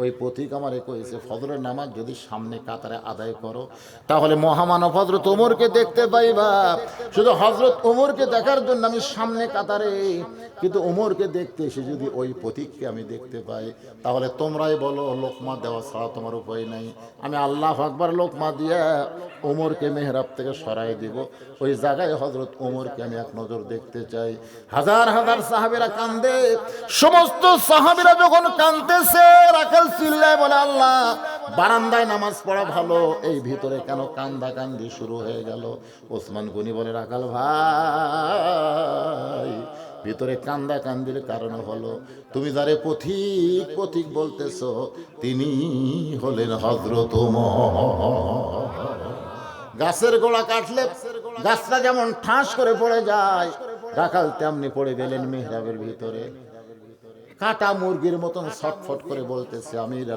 ওই পথিক আমারে কয়েছে ফজরের নামাজ যদি সামনে কাতারে আদায় করো, তাহলে মহামানব হজরত ওমরকে দেখতে পাইবা। শুধু হজরত ওমরকে দেখার জন্য আমি সামনে কাতারে, কিন্তু ওমরকে দেখতে এসে যদি ওই পথিককে আমি দেখতে পাই, তাহলে তোমরাই বলো, লোকমা দেওয়া ছাড়া তোমার উপায় নাই। আমি আল্লাহ আকবার লোকমা দিয়ে ওমরকে মেহরাব থেকে সরাই দিব। ওই জায়গায় হজরত ওমরকে আমি এক নজর দেখতে চাই। হাজার হাজার সাহাবিরা কান্দে। সমস্ত সাহাবিরা যখন কান্দতেছে রাখাল চিল্লায় বলে, আল্লাহ, বারান্দায় নামাজ পড়া ভালো। এই ভিতরে কেন কান্দা কান্দি শুরু হয়ে গেল? ওসমান গনি বলে, রাখাল ভাই, ভিতরে কান্দা কান্দির কারণ হলো, তুমি যারে পথিক পথিক বলতেছ, তিনি হলেন হজরত গাছের গোড়া কাটলে গাছটা যেমন ঠাস করে পড়ে যায়, রাখাল তেমনি পড়ে গেলেন মেহরাবের ভিতরে। কাটা মুরগির মতন ছটফট করে বলতেছে আমির